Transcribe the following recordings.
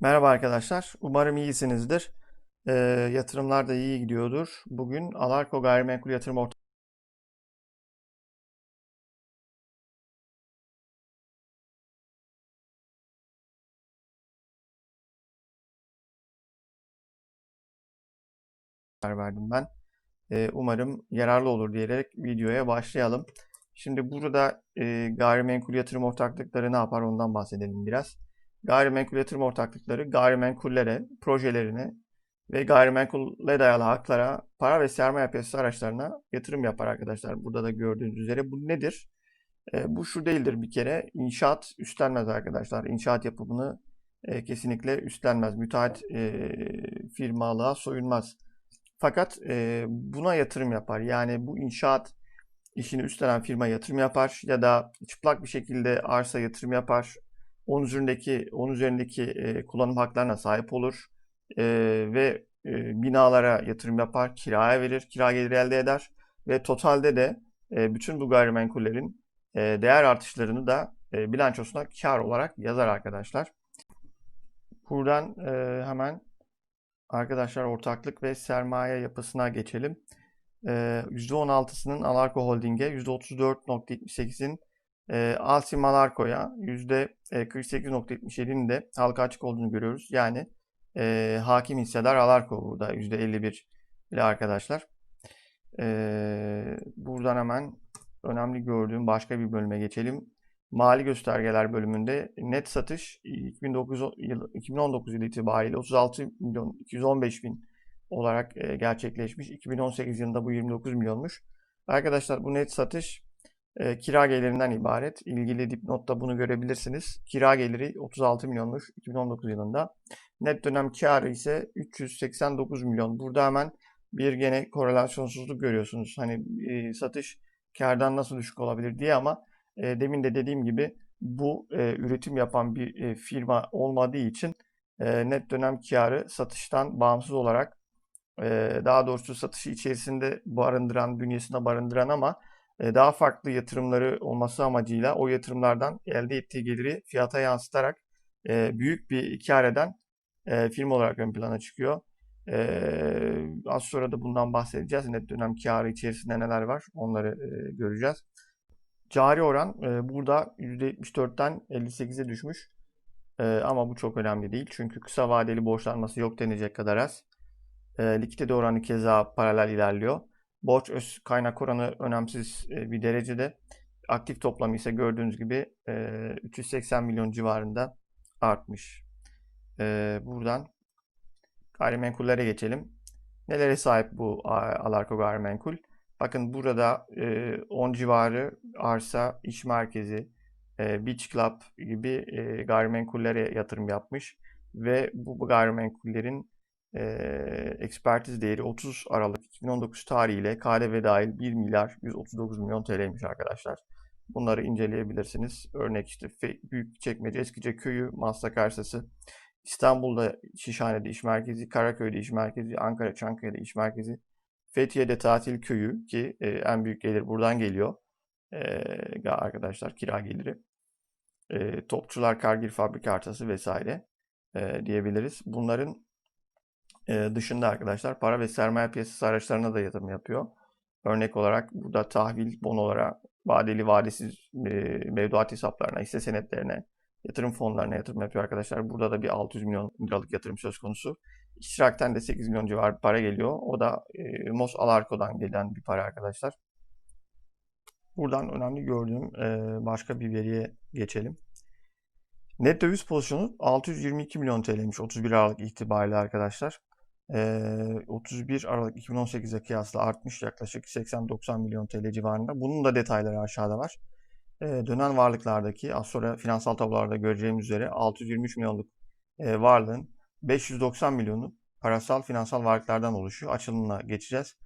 Merhaba arkadaşlar. Umarım iyisinizdir. Ee, yatırımlar da iyi gidiyordur. Bugün Alarko Gayrimenkul Yatırım Ortaklığı verdim ben. Ee, umarım yararlı olur diyerek videoya başlayalım. Şimdi burada e, gayrimenkul yatırım ortaklıkları ne yapar ondan bahsedelim biraz. Gayrimenkul yatırım ortaklıkları gayrimenkullere, projelerine ve gayrimenkulle dayalı haklara, para ve sermaye piyasası araçlarına yatırım yapar arkadaşlar. Burada da gördüğünüz üzere bu nedir? E, bu şu değildir bir kere. İnşaat üstlenmez arkadaşlar. İnşaat yapımını e, kesinlikle üstlenmez. Müteahhit e, firmalığa soyunmaz. Fakat e, buna yatırım yapar. Yani bu inşaat işini üstlenen firma yatırım yapar ya da çıplak bir şekilde arsa yatırım yapar. Onun üzerindeki onun üzerindeki e, kullanım haklarına sahip olur e, ve e, binalara yatırım yapar, kiraya verir, kira geliri elde eder ve totalde de e, bütün bu gayrimenkullerin e, değer artışlarını da e, bilançosuna kar olarak yazar arkadaşlar. Buradan e, hemen arkadaşlar ortaklık ve sermaye yapısına geçelim. E, %16'sının Alarko Holding'e, %34.78'in e, Alsim Alarko'ya, %48.77'nin de halka açık olduğunu görüyoruz. Yani e, hakim hissedar Alarko burada %51 ile arkadaşlar. E, buradan hemen önemli gördüğüm başka bir bölüme geçelim. Mali göstergeler bölümünde net satış 2009 yıl, 2019 yılı itibariyle 36 milyon 215 bin olarak e, gerçekleşmiş. 2018 yılında bu 29 milyonmuş. Arkadaşlar bu net satış e, kira gelirinden ibaret. İlgili dipnotta bunu görebilirsiniz. Kira geliri 36 milyonmuş 2019 yılında. Net dönem karı ise 389 milyon. Burada hemen bir gene korelasyonsuzluk görüyorsunuz. Hani e, satış kardan nasıl düşük olabilir diye ama e, demin de dediğim gibi bu e, üretim yapan bir e, firma olmadığı için e, net dönem karı satıştan bağımsız olarak e, daha doğrusu satışı içerisinde barındıran, bünyesinde barındıran ama daha farklı yatırımları olması amacıyla o yatırımlardan elde ettiği geliri fiyata yansıtarak e, büyük bir kar eden e, firma olarak ön plana çıkıyor. E, az sonra da bundan bahsedeceğiz. Net dönem karı içerisinde neler var onları e, göreceğiz. Cari oran e, burada %74'ten 58'e düşmüş. E, ama bu çok önemli değil. Çünkü kısa vadeli borçlanması yok denecek kadar az. E, likidite oranı keza paralel ilerliyor. Borç öz kaynak oranı önemsiz e, bir derecede. Aktif toplamı ise gördüğünüz gibi e, 380 milyon civarında artmış. E, buradan gayrimenkullere geçelim. Nelere sahip bu Alarko gayrimenkul? Bakın burada e, 10 civarı arsa, iş merkezi, e, beach club gibi e, gayrimenkullere yatırım yapmış. Ve bu gayrimenkullerin e, ekspertiz değeri 30 Aralık 2019 tarihiyle KDV dahil 1 milyar 139 milyon TL'ymiş arkadaşlar. Bunları inceleyebilirsiniz. Örnek işte Büyükçekmece, Eskice Köyü, Maslak Arsası, İstanbul'da Şişhane'de iş merkezi, Karaköy'de iş merkezi, Ankara Çankaya'da iş merkezi, Fethiye'de tatil köyü ki e, en büyük gelir buradan geliyor. E, arkadaşlar kira geliri. E, Topçular Kargil Fabrika Artası vesaire e, diyebiliriz. Bunların dışında arkadaşlar para ve sermaye piyasası araçlarına da yatırım yapıyor. Örnek olarak burada tahvil bonolara, vadeli vadesiz mevduat hesaplarına, hisse senetlerine, yatırım fonlarına yatırım yapıyor arkadaşlar. Burada da bir 600 milyon liralık yatırım söz konusu. İştirakten de 8 milyon civarı bir para geliyor. O da e, Mos Alarko'dan gelen bir para arkadaşlar. Buradan önemli gördüğüm e, başka bir veriye geçelim. Net döviz pozisyonu 622 milyon TL'ymiş 31 Aralık itibariyle arkadaşlar. E, 31 Aralık 2018'e kıyasla artmış yaklaşık 80-90 milyon TL civarında. Bunun da detayları aşağıda var. Dönen varlıklardaki az sonra finansal tablolarda göreceğimiz üzere 623 milyonluk varlığın 590 milyonu parasal finansal varlıklardan oluşuyor. Açılımına geçeceğiz.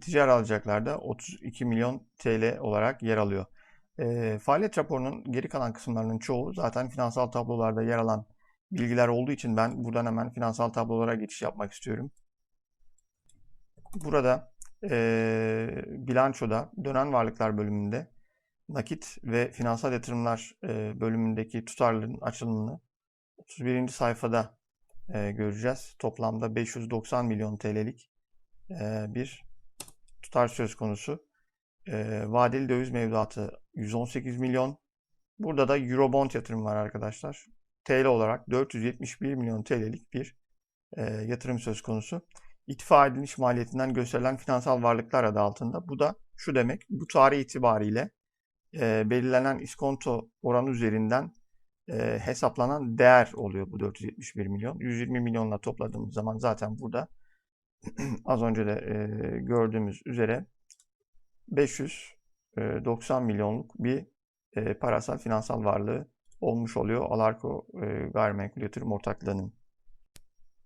Ticari alacaklarda 32 milyon TL olarak yer alıyor. E, faaliyet raporunun geri kalan kısımlarının çoğu zaten finansal tablolarda yer alan bilgiler olduğu için ben buradan hemen finansal tablolara geçiş yapmak istiyorum. Burada e, bilançoda dönen varlıklar bölümünde nakit ve finansal yatırımlar e, bölümündeki tutarların açılımını 31. sayfada e, göreceğiz. Toplamda 590 milyon TL'lik e, bir tutar söz konusu. E, vadeli döviz mevduatı 118 milyon. Burada da Eurobond yatırım var arkadaşlar. TL olarak 471 milyon TL'lik bir e, yatırım söz konusu. İtfa edilmiş maliyetinden gösterilen finansal varlıklar adı altında. Bu da şu demek. Bu tarih itibariyle e, belirlenen iskonto oranı üzerinden e, hesaplanan değer oluyor bu 471 milyon. 120 milyonla topladığımız zaman zaten burada az önce de e, gördüğümüz üzere 590 milyonluk bir e, parasal finansal varlığı olmuş oluyor Alarko e, Gayrimenkul Yatırım Ortaklığı'nın.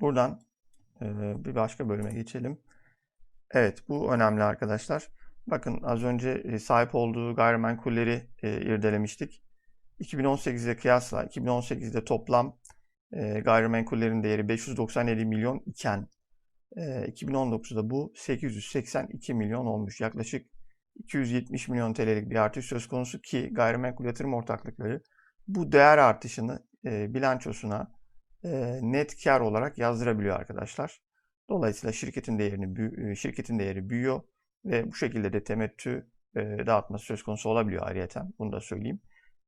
Buradan e, bir başka bölüme geçelim. Evet bu önemli arkadaşlar. Bakın az önce e, sahip olduğu gayrimenkulleri e, irdelemiştik. 2018'e kıyasla 2018'de toplam e, gayrimenkullerin değeri 597 milyon iken e, 2019'da bu 882 milyon olmuş. Yaklaşık 270 milyon TL'lik bir artış söz konusu ki gayrimenkul yatırım ortaklıkları bu değer artışını e, bilançosuna e, net kar olarak yazdırabiliyor arkadaşlar. Dolayısıyla şirketin değerini şirketin değeri büyüyor ve bu şekilde de temettü e, dağıtması söz konusu olabiliyor ayrıyeten. Bunu da söyleyeyim.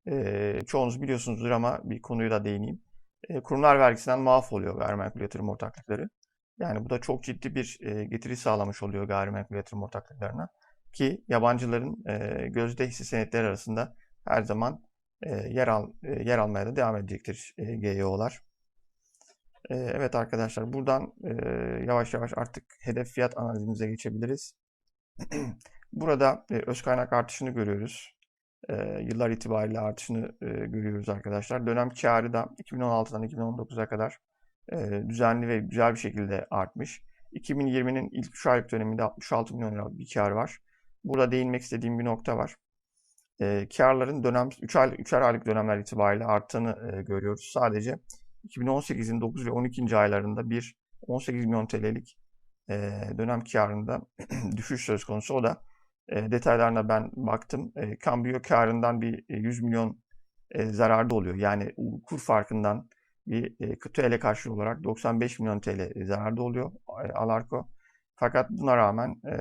E, çoğunuz biliyorsunuzdur ama bir konuyu da değineyim. E, kurumlar vergisinden muaf oluyor gayrimenkul yatırım ortaklıkları. Yani bu da çok ciddi bir e, getiri sağlamış oluyor gayrimenkul yatırım ortaklıklarına. Ki yabancıların e, gözde hisse senetleri arasında her zaman yer al e, yer almaya da devam edecektir e, GYO'lar. E, evet arkadaşlar buradan e, yavaş yavaş artık hedef fiyat analizimize geçebiliriz. Burada e, öz kaynak artışını görüyoruz. E, yıllar itibariyle artışını e, görüyoruz arkadaşlar. Dönem karı da 2016'dan 2019'a kadar e, düzenli ve güzel bir şekilde artmış. 2020'nin ilk 3 aylık döneminde 66 milyon liralık bir kar var. Burada değinmek istediğim bir nokta var. E, karların dönem 3 aylık 3'er aylık dönemler itibariyle arttığını e, görüyoruz. Sadece 2018'in 9 ve 12. aylarında bir 18 milyon TL'lik e, dönem karında düşüş söz konusu. O da e, detaylarına ben baktım. E, kambiyo karından bir 100 milyon e, zararda oluyor. Yani kur farkından bir e, TL karşılığı olarak 95 milyon TL zararda oluyor e, Alarko. Fakat buna rağmen e,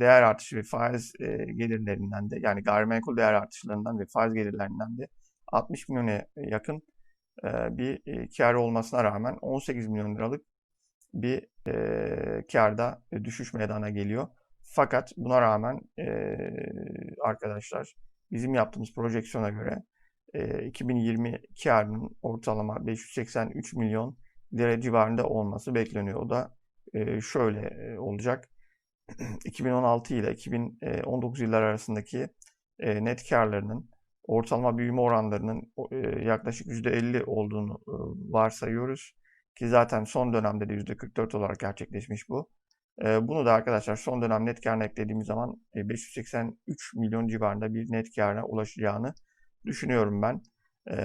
değer artışı ve faiz e, gelirlerinden de yani gayrimenkul değer artışlarından ve faiz gelirlerinden de 60 milyona yakın e, bir e, kar olmasına rağmen 18 milyon liralık bir e, karda düşüş meydana geliyor. Fakat buna rağmen e, arkadaşlar bizim yaptığımız projeksiyona göre e, 2020 karının ortalama 583 milyon lira civarında olması bekleniyor. O da e, şöyle olacak. 2016 ile 2019 yıllar arasındaki net karlarının ortalama büyüme oranlarının yaklaşık %50 olduğunu varsayıyoruz. Ki zaten son dönemde de %44 olarak gerçekleşmiş bu. Bunu da arkadaşlar son dönem net karına eklediğimiz zaman 583 milyon civarında bir net karına ulaşacağını düşünüyorum ben.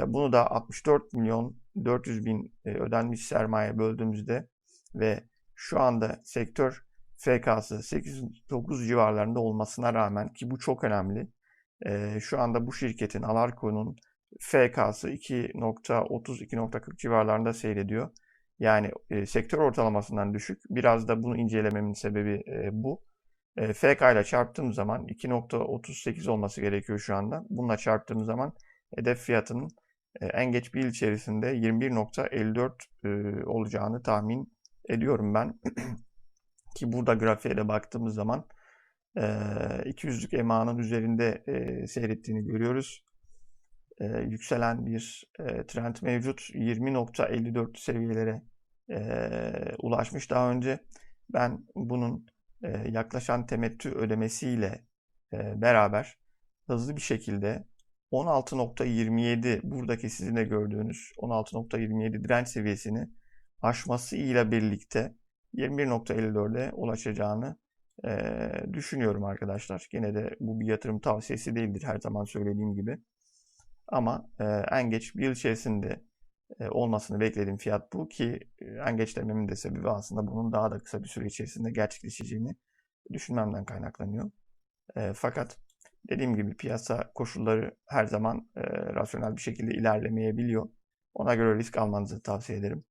Bunu da 64 milyon 400 bin ödenmiş sermaye böldüğümüzde ve şu anda sektör FK'sı 8-9 civarlarında olmasına rağmen ki bu çok önemli. Şu anda bu şirketin Alarko'nun FK'sı 2.30-2.40 civarlarında seyrediyor. Yani e, sektör ortalamasından düşük. Biraz da bunu incelememin sebebi e, bu. E, FK ile çarptığım zaman 2.38 olması gerekiyor şu anda. Bununla çarptığım zaman hedef fiyatının e, en geç bir yıl içerisinde 21.54 e, olacağını tahmin ediyorum ben. Ki burada grafiğe de baktığımız zaman e, 200'lük emanın üzerinde e, seyrettiğini görüyoruz yükselen bir trend mevcut. 20.54 seviyelere ulaşmış daha önce. Ben bunun yaklaşan temettü ödemesiyle beraber hızlı bir şekilde 16.27 buradaki sizin de gördüğünüz 16.27 direnç seviyesini aşması ile birlikte 21.54'e ulaşacağını e, düşünüyorum arkadaşlar. Yine de bu bir yatırım tavsiyesi değildir her zaman söylediğim gibi. Ama e, en geç bir yıl içerisinde e, olmasını beklediğim fiyat bu ki e, en geç dememin de sebebi aslında bunun daha da kısa bir süre içerisinde gerçekleşeceğini düşünmemden kaynaklanıyor. E, fakat dediğim gibi piyasa koşulları her zaman e, rasyonel bir şekilde ilerlemeyebiliyor. Ona göre risk almanızı tavsiye ederim.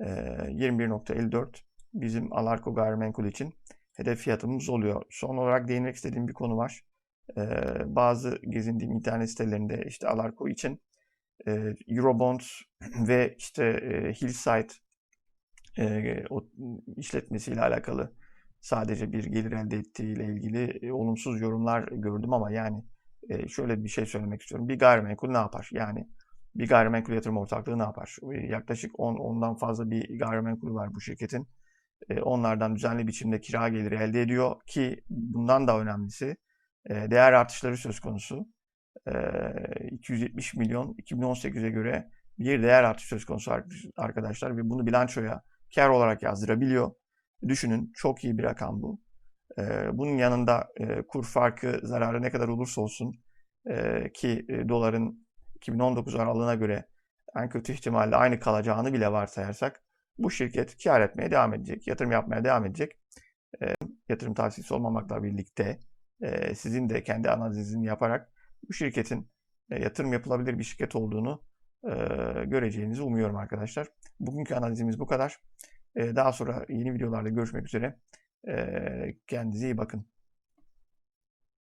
E, 21.54 bizim Alarko gayrimenkul için hedef fiyatımız oluyor. Son olarak değinmek istediğim bir konu var. Bazı gezindiğim internet sitelerinde işte Alarko için e, Eurobonds ve işte Hillside işletmesiyle alakalı sadece bir gelir elde ettiğiyle ilgili olumsuz yorumlar gördüm ama yani şöyle bir şey söylemek istiyorum. Bir gayrimenkul ne yapar? Yani bir gayrimenkul yatırım ortaklığı ne yapar? E, yaklaşık 10 ondan fazla bir gayrimenkul var bu şirketin. E, onlardan düzenli biçimde kira geliri elde ediyor ki bundan da önemlisi e, değer artışları söz konusu. E, 270 milyon 2018'e göre bir değer artışı söz konusu arkadaşlar ve bunu bilançoya kar olarak yazdırabiliyor. Düşünün çok iyi bir rakam bu. Ee, bunun yanında e, kur farkı zararı ne kadar olursa olsun e, ki doların 2019 aralığına göre en kötü ihtimalle aynı kalacağını bile varsayarsak bu şirket kar etmeye devam edecek, yatırım yapmaya devam edecek. Yatırım tavsiyesi olmamakla birlikte sizin de kendi analizini yaparak bu şirketin yatırım yapılabilir bir şirket olduğunu göreceğinizi umuyorum arkadaşlar. Bugünkü analizimiz bu kadar. Daha sonra yeni videolarda görüşmek üzere. Kendinize iyi bakın.